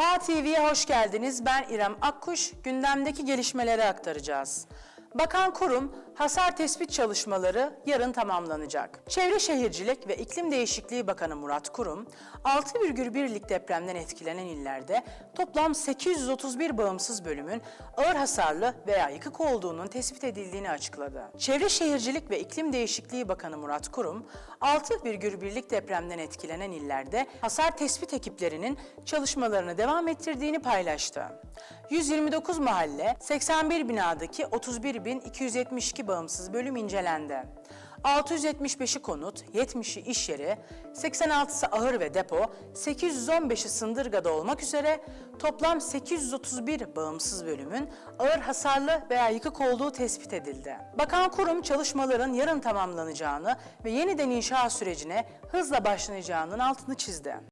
PA TV'ye hoş geldiniz. Ben İrem Akkuş. Gündemdeki gelişmeleri aktaracağız. Bakan kurum hasar tespit çalışmaları yarın tamamlanacak. Çevre Şehircilik ve İklim Değişikliği Bakanı Murat Kurum, 6,1'lik depremden etkilenen illerde toplam 831 bağımsız bölümün ağır hasarlı veya yıkık olduğunun tespit edildiğini açıkladı. Çevre Şehircilik ve İklim Değişikliği Bakanı Murat Kurum, 6,1'lik depremden etkilenen illerde hasar tespit ekiplerinin çalışmalarını devam ettirdiğini paylaştı. 129 mahalle, 81 binadaki 31.272 bağımsız bölüm incelendi. 675'i konut, 70'i iş yeri, 86'sı ahır ve depo, 815'i sındırgada olmak üzere toplam 831 bağımsız bölümün ağır hasarlı veya yıkık olduğu tespit edildi. Bakan kurum çalışmaların yarın tamamlanacağını ve yeniden inşa sürecine hızla başlanacağının altını çizdi.